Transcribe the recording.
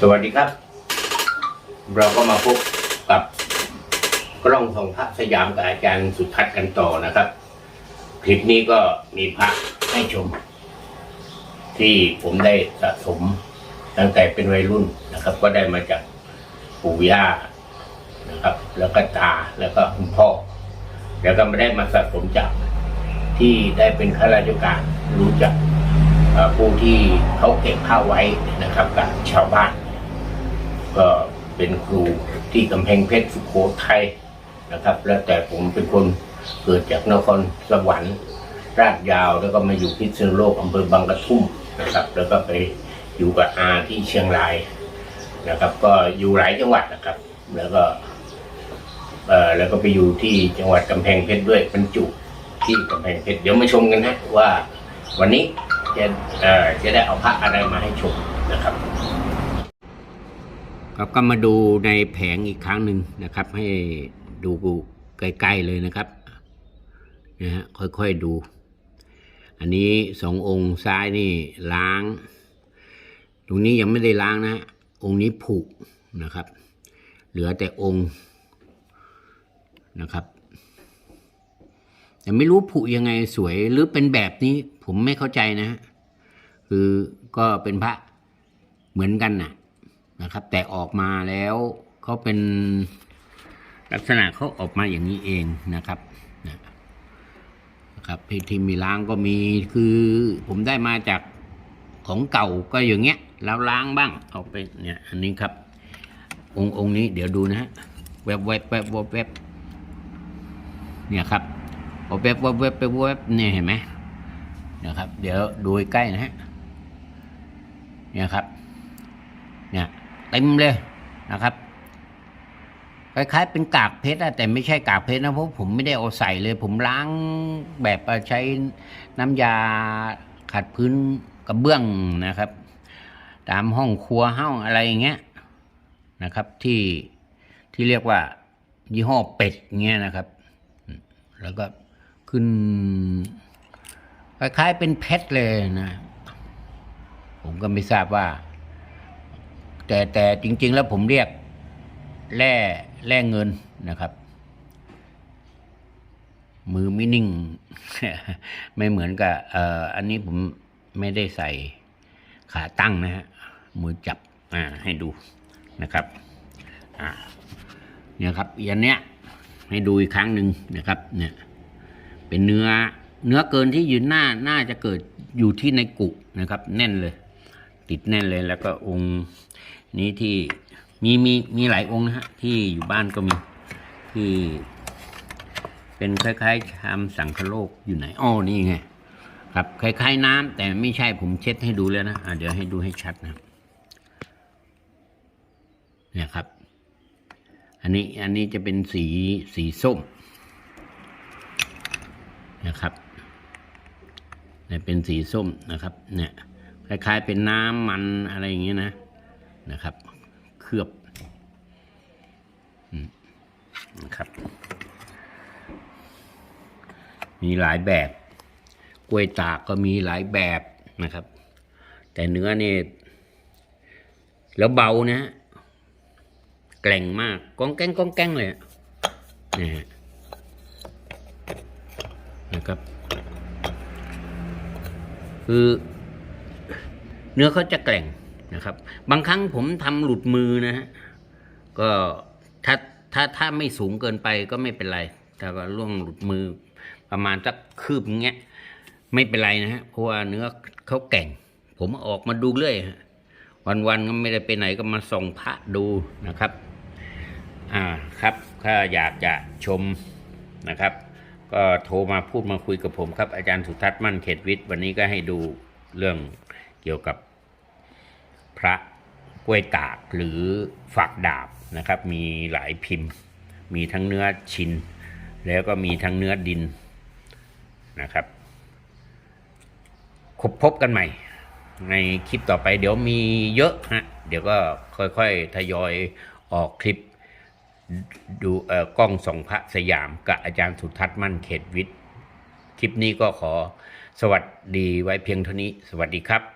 สวัสดีครับ เราก็มาพบกับกล้องส่องพระสยามกับอาจารย์สุทัศน์กันต่อนะครับ คลิปนี้ก็มีพระให้ชม ที่ผมได้สะสมตั้งแต่เป็นวัยรุ่นนะครับ ก็ได้มาจากปู่ย่านะครับ แล้วก็ตาแล้วก็คุณพ่อ แล้วก็ไม่ได้มาสะสมจากที่ได้เป็นข้าราชการรู้จักผู้ที่เขาเก็บผ้าไว้นะครับกับชาวบ้าน ก็เป็นครูที่กำแพงเพชรสุโขทัยนะครับ แล้วแต่ผมเป็นคนเกิดจากนครสวรรค์ราชยาวแล้วก็มาอยู่พิษณุโลกอำเภอบางกระทุ่มนะครับ แล้วก็ไปอยู่กับอาที่เชียงรายนะครับ ก็อยู่หลายจังหวัดนะครับ แล้วก็เอ่อแล้วก็ไปอยู่ที่จังหวัดกำแพงเพชรด้วยบรรจุที่กำแพงเพชรเดี๋ยวมาชมกันนะว่าวันนี้จะเอ่อจะได้เอาพระอะไรมาให้ชมนะครับ ครับก็มาดูในแผงอีกครั้งหนึ่งนะครับ ให้ดูใกล้ๆเลยนะครับนะฮะค่อยๆดู อันนี้สององค์ซ้ายนี่ล้าง ตรงนี้ยังไม่ได้ล้างนะ องค์นี้ผุนะครับ เหลือแต่องค์นะครับแต่ไม่รู้ผุยังไงสวยหรือเป็นแบบนี้ผมไม่เข้าใจนะ คือก็เป็นพระเหมือนกันน่ะ นะครับ แต่ออกมาแล้วเขาเป็นลักษณะเขาออกมาอย่างนี้เองนะครับนะครับที่ที่มีล้างก็มีคือผมได้มาจากของเก่าก็อย่างเงี้ยแล้วล้างบ้างเอาไปเนี่ยอันนี้ครับ องค์องค์นี้เดี๋ยวดูนะฮะแวบแวบแวบแวบแวบเนี่ยครับพอแวบแวบแวบแวบแวบเนี่ยเห็นไหมนะครับ เดี๋ยวดูใกล้นะฮะเนี่ยครับ เต็มเลยนะครับคล้ายๆเป็นกากเพชรอะแต่ไม่ใช่กากเพชรนะเพราะผมไม่ได้เอาใส่เลย ผมล้างแบบใช้น้ำยาขัดพื้นกระเบื้องนะครับ ตามห้องครัวห้องอะไรอย่างเงี้ยนะครับที่ที่เรียกว่า ยี่ห้อเป็ดเงี้ยนะครับ แล้วก็ขึ้นคล้ายๆเป็นเพชรเลยนะ ผมก็ไม่ทราบว่า แต่แต่จริง ๆ แล้วผมเรียกแร่แร่เงินนะครับ มือไม่นิ่ง ไม่เหมือนกับเอ่ออันนี้ผมไม่ได้ใส่ขาตั้งนะฮะมือจับอ่าให้ดูนะครับอ่าเนี่ยครับอันเนี้ยให้ดูอีกครั้งหนึ่งนะครับ เนี่ย เป็นเนื้อเนื้อเกินที่ยืนหน้าน่าจะเกิดอยู่ที่ในกุนะครับ แน่นเลย ติดแน่นเลยแล้วก็องค์นี้ที่มีมีมีหลายองค์นะฮะที่อยู่บ้านก็มีที่เป็นคล้ายๆชามสังคโลกอยู่ไหนอ้อนี่ไงครับคล้ายๆน้ำแต่ไม่ใช่ผมเช็ดให้ดูแล้วนะะเดี๋ยวให้ดูให้ชัดนะเนี่ยครับ อันนี้อันนี้จะเป็นสีสีส้มนะครับเนี่ยเป็นสีส้มนะครับ เนี่ย คล้ายๆเป็นน้ำมันอะไรอย่างเงี้ยนะนะครับ เคลือบนะครับ มีหลายแบบกล้วยตากก็มีหลายแบบนะครับ แต่เนื้อนี่แล้วเบานะแกร่งมากก้องแก้งก้องแก้งเลยนะฮะนะครับ คือ เนื้อเขาจะแกร่งนะครับ บางครั้งผมทำหลุดมือนะฮะก็ถ้าถ้าถ้าไม่สูงเกินไปก็ไม่เป็นไร แต่ว่าล่วงหลุดมือประมาณสักคืบเงี้ยไม่เป็นไรนะฮะเพราะว่าเนื้อเขาแกร่ง ผมออกมาดูเรื่อยฮะวันก็ไม่ได้ไปไหนก็มาส่องพระดูนะครับ อ่าครับถ้าอยากจะชมนะครับ ก็โทรมาพูดมาคุยกับผมครับอาจารย์สุทัศน์มั่นเขตวิทย์ วันนี้ก็ให้ดูเรื่อง เกี่ยวกับพระกล้วยตากหรือฝักดาบนะครับ มีหลายพิมพ์ มีทั้งเนื้อชิน แล้วก็มีทั้งเนื้อดินนะครับพบพบกันใหม่ ในคลิปต่อไปเดี๋ยวมีเยอะฮะเดี๋ยวก็ค่อยๆทยอยออกคลิปดูเอ่อกล้องส่องพระสยามกับอาจารย์สุทัศน์มั่นเขตวิทย์ คลิปนี้ก็ขอสวัสดีไว้เพียงเท่านี้ สวัสดีครับ